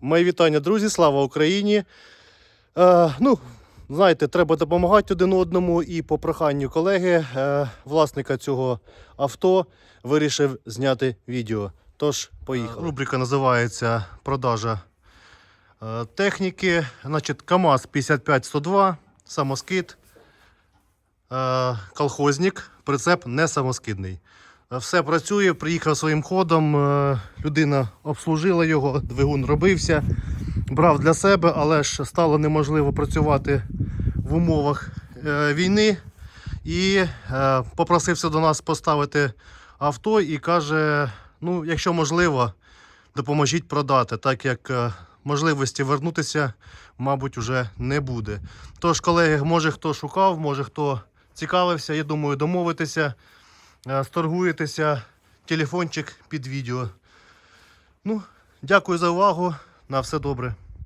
Мої вітання, друзі, слава Україні. Е, ну, знаєте, треба допомагати один одному. І по проханню колеги, е, власника цього авто, вирішив зняти відео. Тож, поїхали. Рубрика називається Продажа е, техніки. Значить, КАМАЗ 5502, самоскид, е, колхозник, прицеп не самоскидний. Все працює, приїхав своїм ходом. е, Людина обслужила його, двигун робився, брав для себе, але ж стало неможливо працювати в умовах е, війни. І е, попросився до нас поставити авто і каже: ну, якщо можливо, допоможіть продати, так як можливості вернутися, мабуть, вже не буде. Тож, колеги, може хто шукав, може хто цікавився, я думаю, домовитися, сторгуєтеся, телефончик під відео. Ну, дякую за увагу. На все добре.